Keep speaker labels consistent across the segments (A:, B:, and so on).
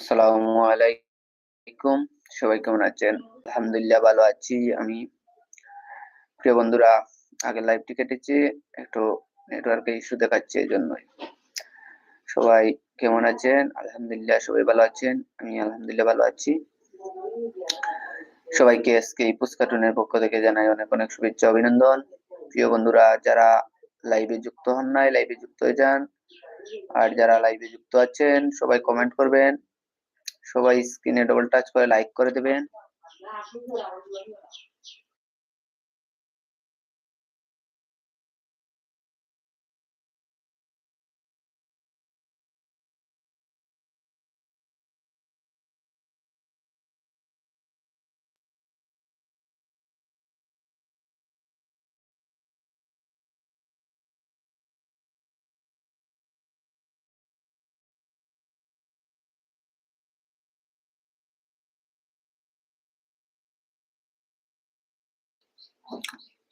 A: আসসালামু আলাইকুম। সবাই কেমন আছেন? আলহামদুলিল্লাহ ভালো আছি আমি। প্রিয় বন্ধুরা, আগে লাইভটি কেটেছি, একটু নেটওয়ার্কে ইস্যু দেখাচ্ছে জন্যই। সবাই কেমন আছেন? আলহামদুলিল্লাহ সবাই ভালো আছেন, আমি আলহামদুলিল্লাহ ভালো আছি। সবাইকে আজকে এই পুস্কাটুনের পক্ষ থেকে জানাই অনেক অনেক শুভেচ্ছা, অভিনন্দন। প্রিয় বন্ধুরা, যারা লাইভে যুক্ত হন নাই লাইভে যুক্ত হয়ে যান। আর যারা লাইভে যুক্ত আছেন, সবাই কমেন্ট করবেন। সবাই স্ক্রিনে ডবল টাচ করে লাইক করে দেবেন।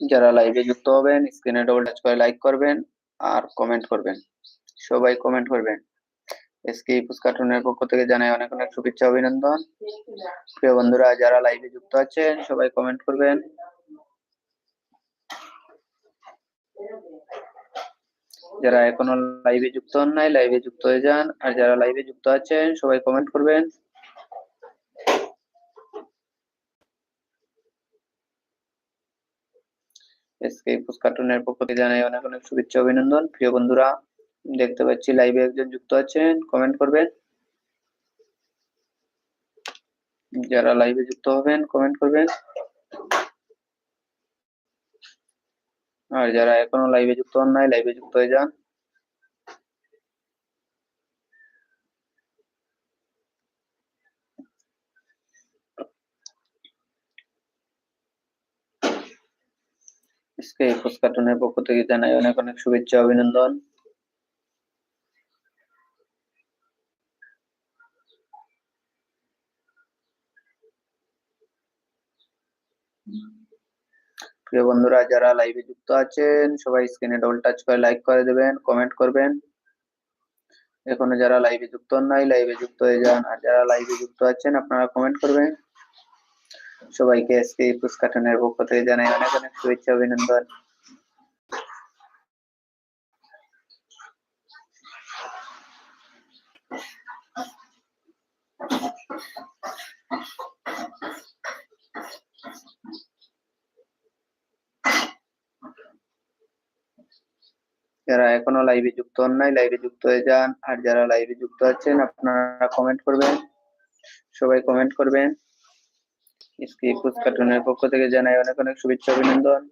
A: যারা লাইভে যুক্ত হবেন স্ক্রিনে ডবল টাচ করে লাইক করবেন আর কমেন্ট করবেন। সবাই কমেন্ট করবেন। এসকে ইপুস কার্টুনের পক্ষ থেকে জানাই অনেক অনেক শুভেচ্ছা, অভিনন্দন। প্রিয় বন্ধুরা, যারা লাইভে যুক্ত আছেন, সবাই কমেন্ট করবেন। যারা এখনও লাইভে যুক্ত হন নাই লাইভে যুক্ত হয়ে যান। আর যারা লাইভে যুক্ত আছেন, সবাই কমেন্ট করবেন। এসকে ইপুস কার্টুনের পক্ষ থেকে জানাই অনেক অনেক শুভেচ্ছা অভিনন্দন। প্রিয় বন্ধুরা, দেখতে পাচ্ছি লাইভে একজন যুক্ত আছেন। কমেন্ট করবেন। যারা লাইভে যুক্ত হবেন কমেন্ট করবেন। আর যারা এখনও লাইভে যুক্ত হন নাই লাইভে যুক্ত হয়ে যান। একুশ কার্টুনের পক্ষ থেকে জানাই অনেক অনেক শুভেচ্ছা, অভিনন্দন। প্রিয় বন্ধুরা, যারা লাইভে যুক্ত আছেন, সবাই স্ক্রিনে ডবল টাচ করে লাইক করে দেবেন কমেন্ট করবেন। এখনও যারা লাইভে যুক্ত নাই লাইভে যুক্ত হয়ে যান। আর যারা লাইভে যুক্ত আছেন, আপনারা কমেন্ট করবেন। সবাইকে আজকে এই পুস্কাটনের পক্ষ থেকে জানাই অনেক অনেক শুভেচ্ছা, অভিনন্দন। যারা এখনও লাইভে যুক্ত হন নাই লাইভে যুক্ত হয়ে যান। আর যারা লাইভে যুক্ত আছেন, আপনারা কমেন্ট করবেন। সবাই কমেন্ট করবেন। স্ক্রিপ্ট কার্টুনের পক্ষ থেকে জানাই অনেক অনেক শুভেচ্ছা অভিনন্দন।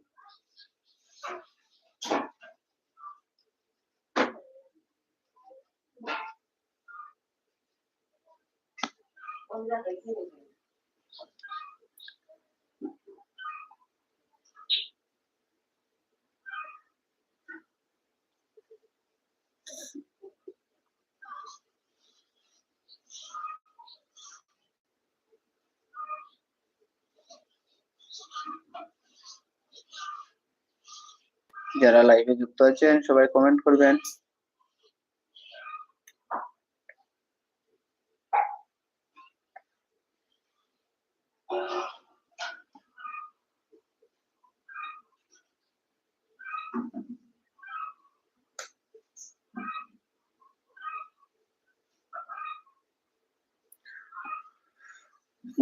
A: যারা লাইভে যুক্ত আছেন সবাই কমেন্ট করবেন।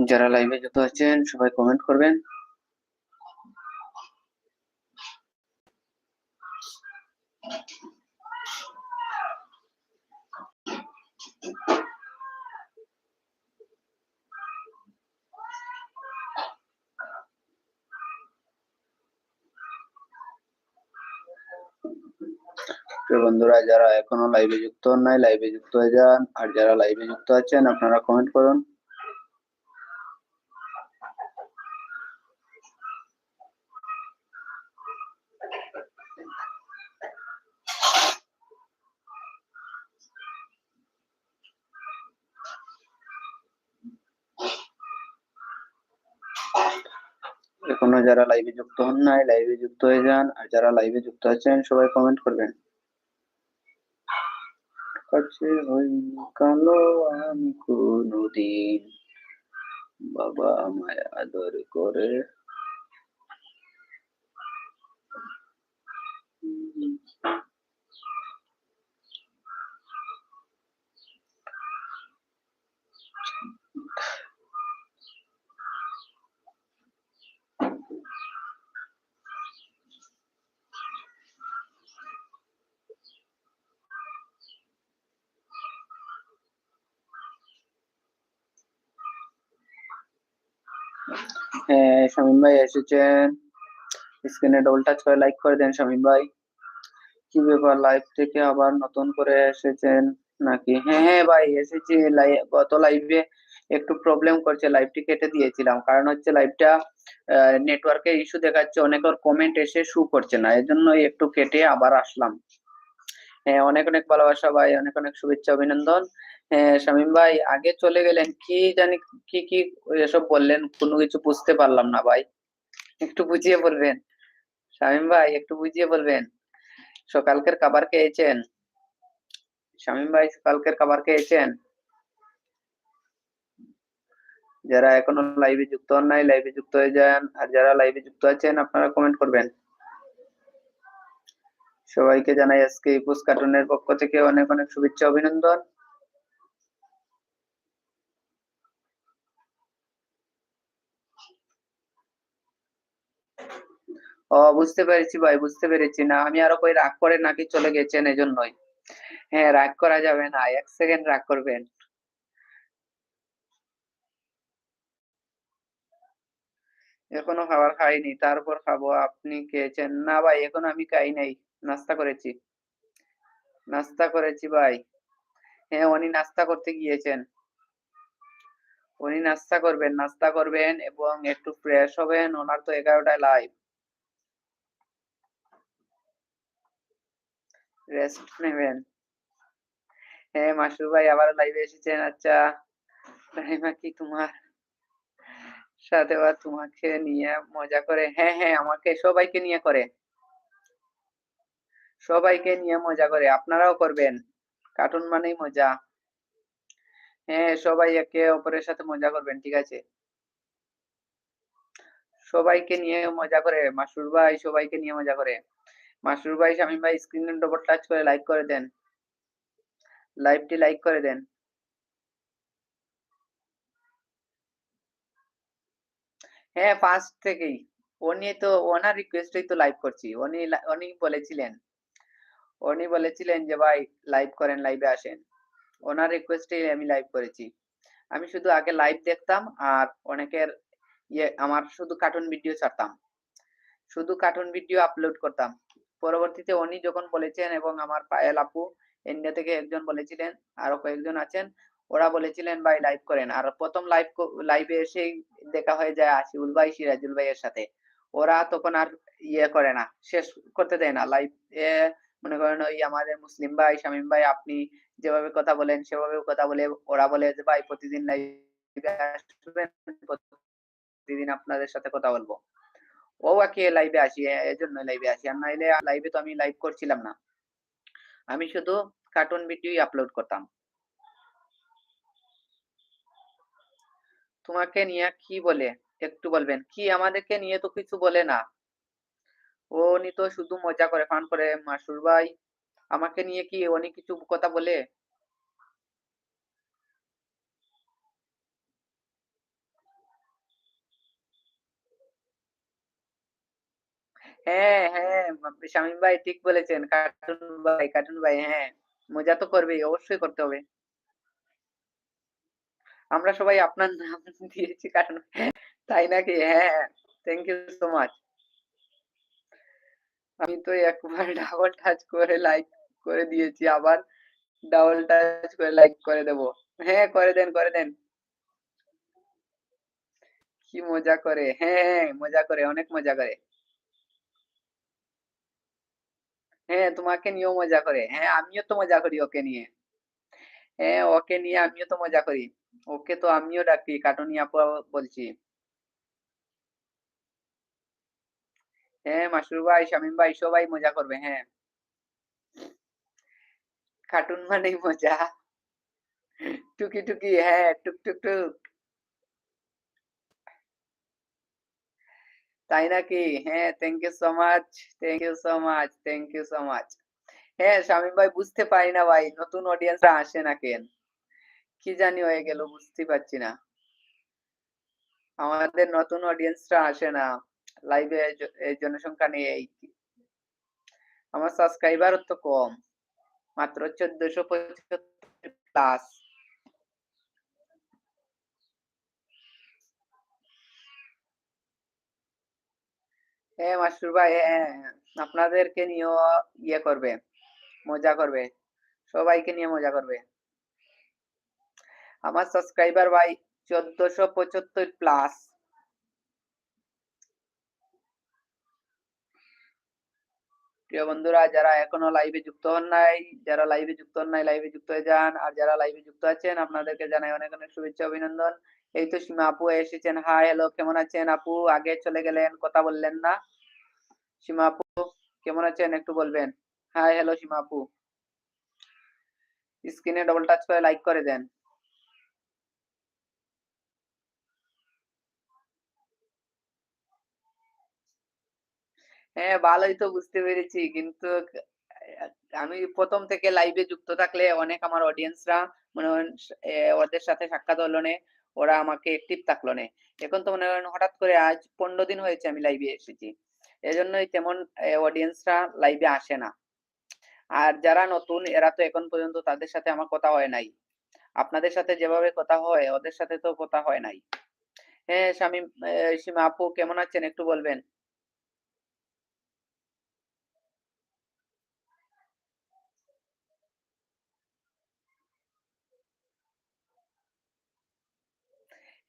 A: যারা লাইভে যুক্ত আছেন সবাই কমেন্ট করবেন। প্রিয় বন্ধুরা, যারা এখনও লাইভে যুক্ত হন নাই লাইভে যুক্ত হয়ে যান। আর যারা লাইভে যুক্ত আছেন, আপনারা কমেন্ট করুন। এখনও যারা লাইভে যুক্ত হন নাই লাইভে যুক্ত হয়ে যান। আর যারা লাইভে যুক্ত আছেন, সবাই কমেন্ট করবেন। কাছে হইনি কালো আমি কোনোদিন। বাবা আমায় আদর করে হ্যাঁ শামীম ভাই এসেছেন। স্ক্রিনে ডবল টাচ করে লাইক করে দেন শামীম ভাই। কি ব্যাপার লাইভ থেকে আবার নতুন করে এসেছেন নাকি? হ্যাঁ হ্যাঁ ভাই, এসেছি গত লাইভে একটু প্রবলেম করছে লাইভটি কেটে দিয়েছিলাম। কারণ হচ্ছে লাইভটা নেটওয়ার্কে ইস্যু দেখাচ্ছে অনেকের কমেন্ট এসে শু করছে না। এর একটু কেটে আবার আসলাম। হ্যাঁ অনেক অনেক ভালোবাসা ভাই, অনেক অনেক শুভেচ্ছা, অভিনন্দন। শামীম ভাই, আগে চলে গেলেন। কি জানি, কি কি এসব বললেন? কোনো কিছু বুঝতে পারলাম না ভাই। একটু বুঝিয়ে বলবেন। শামীম ভাই, একটু বুঝিয়ে বলবেন। সকালকের খাবার খেয়েছেন? শামীম ভাই, সকালকের খাবার খেয়েছেন? যারা এখনও লাইভে যুক্ত হন নাই লাইভে যুক্ত হয়ে যান। আর যারা লাইভে যুক্ত আছেন, আপনারা কমেন্ট করবেন। সবাইকে জানাই আজকে ইপুস কার্টুনের পক্ষ থেকে অনেক অনেক শুভেচ্ছা, অভিনন্দন ও বুঝতে পেরেছি ভাই, বুঝতে পেরেছি। না, আমি আরও কই রাগ করে নাকি চলে গেছেন এজন্যই। হ্যাঁ রাগ করা যাবে না, এক সেকেন্ড রাগ করবেন। এখনও খাবার খাইনি, তারপর খাব। আপনি খেয়েছেন? না ভাই, এখনও আমি খাই নাই। নাস্তা করেছি। নাস্তা করেছি ভাই। হ্যাঁ উনি নাস্তা করতে গিয়েছেন। উনি নাস্তা করবেন নাস্তা করবেন এবং একটু ফ্রেশ হবেন। ওনার তো এগারোটায় লাইভ রেস্ট নেবেন। হ্যাঁ মাসুর ভাই আবার লাইভে এসেছেন আচ্ছা। রাহিমা কি তোমার সাথে বা তোমাকে নিয়ে মজা করে? হ্যাঁ হ্যাঁ আমাকে, সবাইকে নিয়ে করে। সবাইকে নিয়ে মজা করে, আপনারাও করবেন। কার্টুন মানেই মজা। হ্যাঁ সবাই একে অপরের সাথে মজা করবেন, ঠিক আছে? সবাইকে নিয়ে মজা করে মাসুর ভাই সবাইকে নিয়ে মজা করে। মাসুর ভাই, শামীম ভাই স্ক্রিনে ডবল টাচ করে লাইক করে দেন। লাইভটি লাইক করে দেন। হ্যাঁ ফার্স্ট থেকেই। উনি তো ওনার রিকোয়েস্টেই তো লাইভ করছি। উনি উনি বলেছিলেন। উনি বলেছিলেন যে, ভাই লাইভ করেন লাইভে আসেন। ওনার রিকোয়েস্টেই আমি লাইভ করেছি। আমি শুধু আগে লাইভ দেখতাম আর অনেকের ইয়ে আমার শুধু কার্টুন ভিডিও ছাড়তাম। শুধু কার্টুন ভিডিও আপলোড করতাম। পরবর্তীতে উনি যখন বলেছেন এবং আমার পায়েল আপু ইন্ডিয়া থেকে একজন বলেছিলেন, আরও কয়েকজন আছেন, ওরা বলেছিলেন, ভাই লাইভ করেন। আর প্রথম লাইভ লাইভে এসেই দেখা হয়ে যায় আসিউল ভাই, সিরাজুল ভাইয়ের সাথে। ওরা তখন আর ইয়ে করে না, শেষ করতে দেয় না। লাইভ মনে করেন ওই আমাদের মুসলিম ভাই, শামীম ভাই, আপনি যেভাবে কথা বলেন সেভাবে কথা বলে, ওরা বলে যে, ভাই, প্রতিদিন লাইভে প্রতিদিন আপনাদের সাথে কথা বলব। ও আকে লাইভে আসি এজন্য লাইভে আসি। আর নাইলে লাইভে তো আমি লাইভ করছিলাম না। আমি শুধু কার্টুন ভিডিওই আপলোড করতাম। তোমাকে নিয়ে কি বলে? একটু বলবেন। কি আমাদেরকে নিয়ে তো কিছু বলে না। ও উনি তো শুধু মজা করে ফান করে। মাসুর ভাই, আমাকে নিয়ে কি উনি কিছু কথা বলে? হ্যাঁ হ্যাঁ শামীম ভাই ঠিক বলেছেন। কার্টুন ভাই কার্টুন ভাই হ্যাঁ মজা তো করবেই, অবশ্যই করতে হবে। আমরা সবাই আপনার নাম দিয়েছি কার্টুন, তাই নাকি? হ্যাঁ থ্যাংক ইউ সো মাচ আমি তো একবার ডাবল টাচ করে লাইক করে দিয়েছি, আবার ডাবল টাচ করে লাইক করে দেব। হ্যাঁ করে দেন করে দেন। কি মজা করে হ্যাঁ হ্যাঁ মজা করে, অনেক মজা করে। হ্যাঁ তোমাকে নিয়েও মজা করে। হ্যাঁ আমিও তো মজা করি ওকে নিয়ে। হ্যাঁ ওকে নিয়ে আমিও তো মজা করি। ওকে তো আমিও ডাকি, কাটুনি আপু বলছি। হ্যাঁ মাসুর ভাই, শামীম ভাই, সবাই মজা করবে হ্যাঁ। কার্টুন মানেই মজা। টুকি টুকি হ্যাঁ টুক টুক টুক। তাই নাকি? হ্যাঁ thank you so much thank you so much thank you so much হ্যাঁ শামীম ভাই বুঝতে পারি না ভাই, নতুন অডিয়েন্সরা আসে না কেন? কি জানি হয়ে গেল, বুঝতে পারছি না। আমাদের নতুন অডিয়েন্সরা আসে না লাইভে জনসংখ্যা এই আমার সাবস্ক্রাইবার তো কম, মাত্র চোদ্দশো পঁচাত্তর প্লাস হ্যাঁ মাসুর ভাই হ্যাঁ আপনাদেরকে নিয়েও ইয়ে করবে, মজা করবে, সবাইকে নিয়ে মজা করবে। আমার সাবস্ক্রাইবার ভাই চোদ্দশো পঁচাত্তর প্লাস প্রিয় বন্ধুরা, যারা এখনও লাইভে যুক্ত হন নাই, যারা লাইভে যুক্ত হন নাই লাইভে যুক্ত হয়ে যান, আর যারা লাইভে যুক্ত আছেন, আপনাদেরকে জানাই অনেক অনেক শুভেচ্ছা, অভিনন্দন। এই তো সীমা আপু এসেছেন। হাই হ্যালো কেমন আছেন আপু? আগে চলে গেলেন, কথা বললেন না। সীমা আপু, কেমন আছেন? একটু বলবেন। হাই হ্যালো সীমা আপু। স্ক্রিনে ডবল টাচ করে লাইক করে দেন। হ্যাঁ ভালোই তো বুঝতে পেরেছি। কিন্তু আমি প্রথম থেকে লাইভে যুক্ত থাকলে অনেক আমার অডিয়েন্সরা মনে ওদের সাথে সাক্ষাৎ হলো না। ওরা আমাকে অ্যাক্টিভ থাকল না। এখন তো মনে করেন হঠাৎ করে আজ পনেরো দিন হয়েছে আমি লাইভে এসেছি। এজন্যই তেমন অডিয়েন্সরা লাইভে আসে না। আর যারা নতুন, এরা তো এখন পর্যন্ত তাদের সাথে আমার কথা হয় নাই। আপনাদের সাথে যেভাবে কথা হয়, ওদের সাথে তো কথা হয় নাই। হ্যাঁ শামীম সীমা আপু কেমন আছেন একটু বলবেন?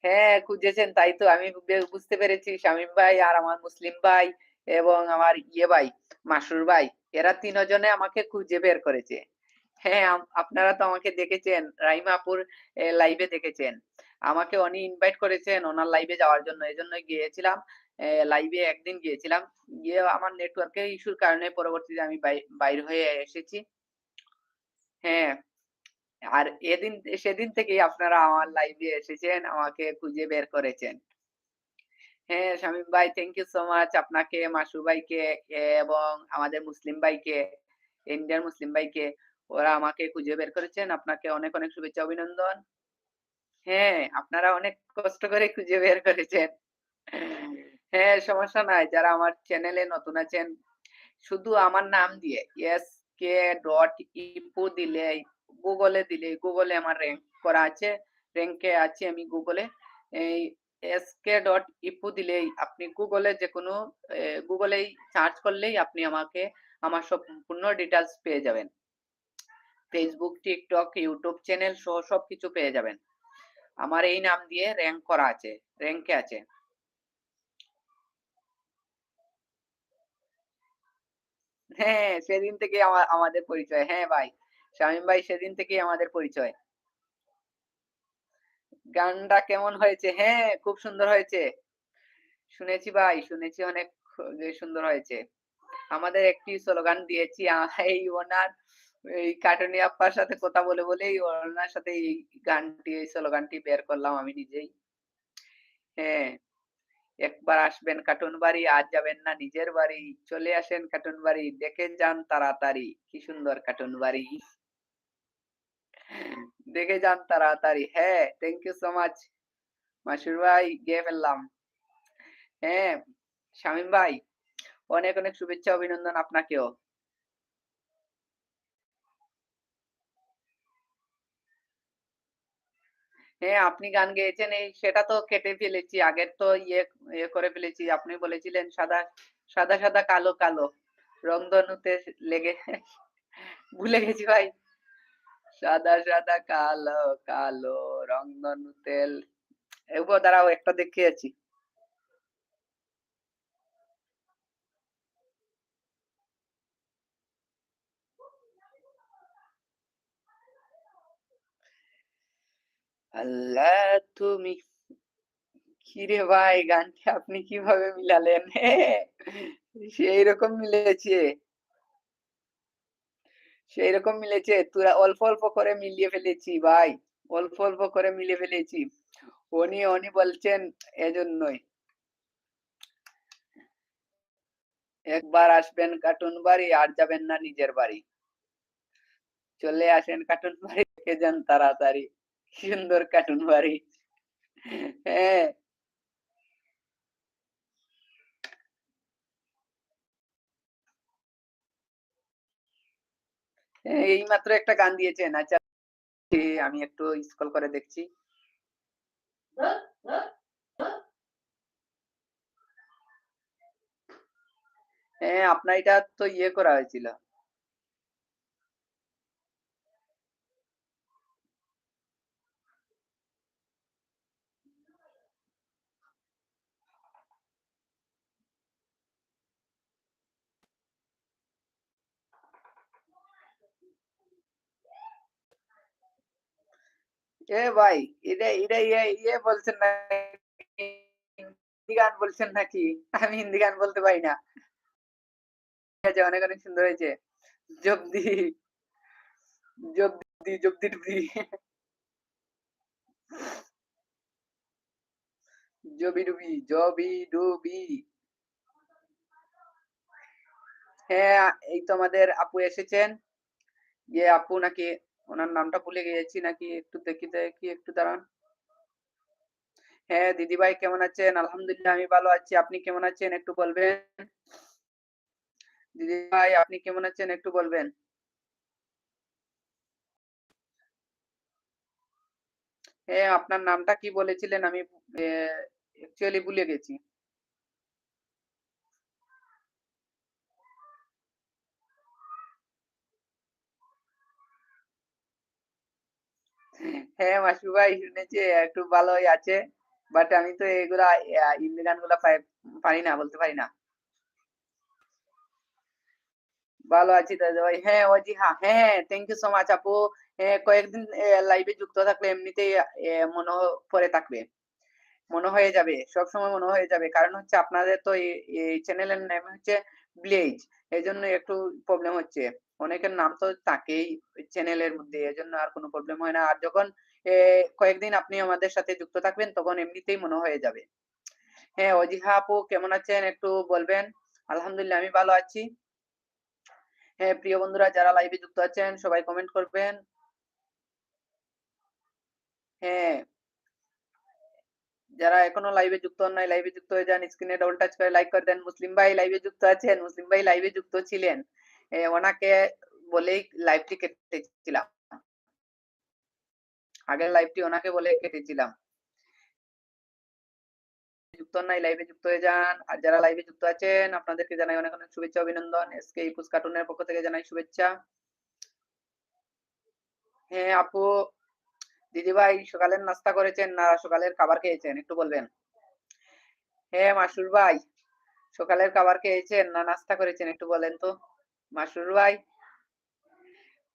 A: হ্যাঁ খুঁজেছেন, তাই তো। আমি বুঝতে পেরেছি শামীম ভাই আর আমার মুসলিম ভাই এবং আমার ইয়ে ভাই, মাসুর ভাই, এরা তিনজনে আমাকে খুঁজে বের করেছে। হ্যাঁ আপনারা তো আমাকে দেখেছেন, রাইমাপুর লাইভে দেখেছেন। আমাকে উনি ইনভাইট করেছেন ওনার লাইভে যাওয়ার জন্য এই জন্য গিয়েছিলাম লাইভে একদিন গিয়েছিলাম। গিয়ে আমার নেটওয়ার্কের ইস্যুর কারণে পরবর্তীতে আমি বাইর হয়ে এসেছি। হ্যাঁ আর এদিন, সেদিন থেকেই আপনারা আমার লাইভে এসেছেন, আমাকে খুঁজে বের করেছেন। হ্যাঁ শামীম ভাই থ্যাংক ইউ সো মাচ আপনাকে, মাসু ভাইকে, এবং আমাদের মুসলিম ভাইকে ইন্ডিয়ান মুসলিম ভাইকে, ওরা আমাকে খুঁজে বের করেছেন। আপনাকে অনেক অনেক শুভেচ্ছা, অভিনন্দন। হ্যাঁ আপনারা অনেক কষ্ট করে খুঁজে বের করেছেন। হ্যাঁ সমস্যা নাই, যারা আমার চ্যানেলে নতুন আছেন, শুধু আমার নাম দিয়ে এস কে ডট ইপু দিলে গুগলে দিলে গুগলে আমার র্যাঙ্ক করা আছে র্যাঙ্কে আছে আমি গুগলে এই এসকে ডট ইপু দিলেই আপনি গুগলে যে কোনো গুগলেই সার্চ করলেই আপনি আমাকে, আমার সম্পূর্ণ ডিটেলস পেয়ে যাবেন। ফেসবুক টিকটক ইউটিউব চ্যানেল সহ সব কিছু পেয়ে যাবেন। আমার এই নাম দিয়ে র্যাঙ্ক করা আছে র্যাঙ্কে আছে। হ্যাঁ সেদিন থেকে আমাদের পরিচয়। হ্যাঁ ভাই। শামীম ভাই সেদিন থেকেই আমাদের পরিচয়। গানটা কেমন হয়েছে? হ্যাঁ খুব সুন্দর হয়েছে। শুনেছি ভাই, শুনেছি অনেক সুন্দর হয়েছে। আমাদের একটি স্লোগান দিয়েছি এই ওনার এই কাটুনি আপ্পার সাথে কথা বলে বলেই ওনার সাথে এই গানটি, এই স্লোগানটি বের করলাম আমি নিজেই। হ্যাঁ একবার আসবেন কার্টুন বাড়ি আজ যাবেন না নিজের বাড়ি। চলে আসেন কার্টুন বাড়ি, দেখে যান তাড়াতাড়ি, কি সুন্দর কার্টুন বাড়ি। দেখে যান তাড়াতাড়ি। হ্যাঁ thank you so much Masur ভাই, গিয়ে ফেললাম। হ্যাঁ শামীম ভাই, অনেক অনেক শুভেচ্ছা, অভিনন্দন আপনাকেও। হ্যাঁ আপনি গান গেয়েছেন, এই সেটা তো কেটে ফেলেছি। আগের তো ইয়ে ইয়ে করে ফেলেছি। আপনি বলেছিলেন সাদা সাদা সাদা, কালো কালো। রংধনুতে লেগে, ভুলে গেছি ভাই। সাদা সাদা, কালো কালো রংধনু তেল। এগুলো দাঁড়াও, একটা দেখিয়েছি। আল্লাহ, তুমি কিরে ভাই, গানটি আপনি কীভাবে মিলালেন? সেই রকম মিলেছে। সেই রকম মিলেছে, তোরা অল্প অল্প করে মিলিয়ে ফেলেছি, ভাই। অল্প অল্প করে মিলিয়ে ফেলেছি। উনি উনি বলছেন এজন্যই। একবার আসবেন কার্টুন বাড়ি, আর যাবেন না নিজের বাড়ি। চলে আসেন কার্টুন বাড়ি থেকে যান তাড়াতাড়ি। সুন্দর কার্টুন বাড়ি। হ্যাঁ। এই মাত্র একটা গান দিয়েছেন আচ্ছা। আমি একটু স্কল করে দেখছি। হ্যাঁ আপনার এটা তো ইয়ে করা হয়েছিল। এ ভাই ইয়ে বলছেন না হিন্দি গান বলছেন নাকি? আমি হিন্দি গান বলতে পারি না। অনেক অনেক সুন্দর হয়েছে। জবি ডুবি জবি ডুবি হ্যাঁ এই তো আমাদের আপু এসেছেন। ইয়ে আপু নাকি ওনার নামটা ভুলে গিয়েছি নাকি একটু দেখি দেখি একটু দাঁড়ান। হ্যাঁ দিদি ভাই কেমন আছেন? আলহামদুলিল্লাহ, আমি ভালো আছি। আপনি কেমন আছেন একটু বলবেন? দিদি ভাই আপনি কেমন আছেন একটু বলবেন? হ্যাঁ আপনার নামটা কি বলেছিলেন? আমি অ্যাকচুয়ালি ভুলে গেছি। হ্যাঁ মাসু ভাই শুনেছি, একটু ভালোই আছে। বাট আমি তো এগুলা হিন্দি গানগুলা পারি না, বলতে পারি না। ভালো আছি দাদা ভাই। হ্যাঁ ওজি হ্যাঁ হ্যাঁ থ্যাংক ইউ সো মাচ আপু। কয়েকদিন লাইভে যুক্ত থাকলে এমনিতেই মনে পরে থাকবে। মনে হয়ে যাবে সব সময় মনে হয়ে যাবে। কারণ হচ্ছে আপনাদের তো এই চ্যানেলের নাম হচ্ছে ব্লেজ এই জন্য একটু প্রবলেম হচ্ছে। অনেকের নাম তো তাকেই চ্যানেলের মধ্যে এই জন্য আর কোনো প্রবলেম হয় না। আর যখন কয়েকদিন আপনি আমাদের সাথে যুক্ত থাকবেন, তখন এমনিতেই মনে হয়ে যাবে। হ্যাঁ অজিহা আপু, কেমন আছেন? একটু বলবেন। আলহামদুলিল্লাহ, আমি ভালো আছি। হ্যাঁ প্রিয় বন্ধুরা, যারা লাইভে যুক্ত আছেন, সবাই কমেন্ট করবেন। হ্যাঁ যারা এখনও লাইভে যুক্ত নাই লাইভে যুক্ত হয়ে যান স্ক্রিনে ডবল টাচ করে লাইক করে দেন। মুসলিম ভাই লাইভে যুক্ত আছেন, মুসলিম ভাই লাইভে যুক্ত ছিলেন। ওনাকে বলেই লাইভটি কেটেছিলাম। আগের লাইভটি ওনাকে বলে কেটেছিলাম। যুক্ত নাই লাইভে যুক্ত হয়ে যান। আর যারা লাইভে যুক্ত আছেন, আপনাদেরকে জানাই অনেক অনেক শুভেচ্ছা, অভিনন্দন। এসকে ইপুস কার্টুনের পক্ষ থেকে জানাই শুভেচ্ছা। হ্যাঁ আপু। দিদি ভাই, সকালের নাস্তা করেছেন না সকালের খাবার খেয়েছেন? একটু বলবেন। হ্যাঁ মাসুর ভাই, সকালের খাবার খেয়েছেন না নাস্তা করেছেন? একটু বলেন তো। মাসুর ভাই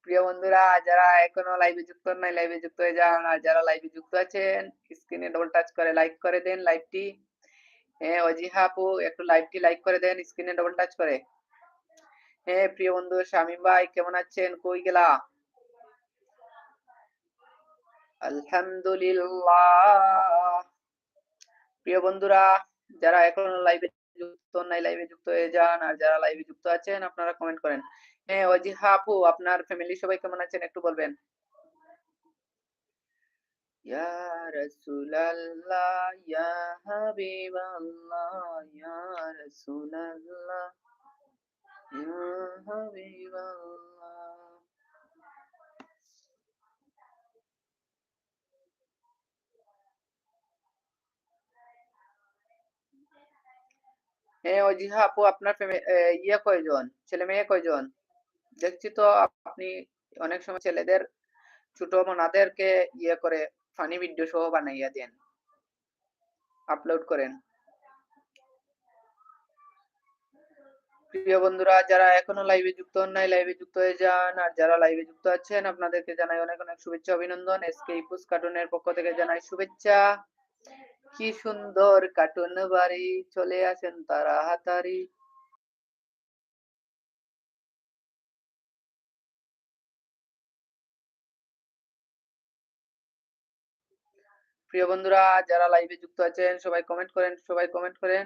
A: প্রিয় বন্ধুরা, যারা এখনও লাইভে যুক্ত নাই লাইভে যুক্ত হয়ে যান আর যারা লাইভে যুক্ত আছেন স্ক্রিনে ডবল টাচ করে লাইক করে দেন লাইভটি হ্যাঁ অজিহা আপু একটু লাইভটি লাইক করে দেন স্ক্রিনে ডবল টাচ করে। হ্যাঁ প্রিয় বন্ধু শামীম ভাই, কেমন আছেন? কই গেলা? আলহামদুলিল্লাহ। প্রিয় বন্ধুরা, যারা এখন লাইভে যুক্ত নাই লাইভে যুক্ত হয়ে যান আর যারা লাইভে যুক্ত আছেন, আপনারা কমেন্ট করেন। হ্যাঁ অজিহা আপু, আপনার ফ্যামিলি সবাই কেমন আছেন একটু বলবেন? ইয়া রাসূলুল্লাহ, ইয়া হাবিবাল্লাহ, ইয়া রাসূলুল্লাহ, ইয়া হাবিবাল্লাহ। হ্যাঁ অজিহা আপু, আপনার ইয়ে কয়জন? ছেলে মেয়ে কয়জন? দেখছি তো আপনি অনেক সময় ছেলেদের, ছোট মোনাদেরকে ইয়ে করে ফানি ভিডিও সহ বানাইয়া দেন। আপলোড করেন। প্রিয় বন্ধুরা, যারা এখনও লাইভে যুক্ত হন নাই লাইভে যুক্ত হয়ে যান। আর যারা লাইভে যুক্ত আছেন, আপনাদেরকে জানাই অনেক অনেক শুভেচ্ছা, অভিনন্দন। এসকে ইপুস কার্টুনের পক্ষ থেকে জানাই শুভেচ্ছা। কি সুন্দর কার্টুন বাড়ি, চলে আসেন তারা হাতারি প্রিয় বন্ধুরা যারা লাইভে যুক্ত আছেন সবাই কমেন্ট করেন সবাই কমেন্ট করেন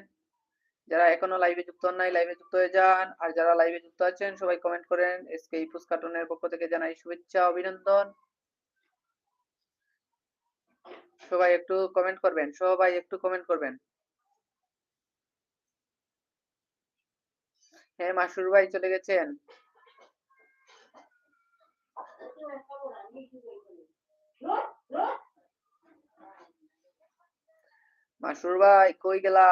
A: যারা এখনও লাইভে যুক্ত নাই লাইভে যুক্ত হয়ে যান আর যারা লাইভে যুক্ত আছেন সবাই কমেন্ট করেন এসকে ইপুস কার্টুনের পক্ষ থেকে জানাই শুভেচ্ছা অভিনন্দন সবাই একটু কমেন্ট করবেন সবাই একটু কমেন্ট করবেন হ্যাঁ মাসুর ভাই চলে গেছেন মাসুর ভাই কই গেলা?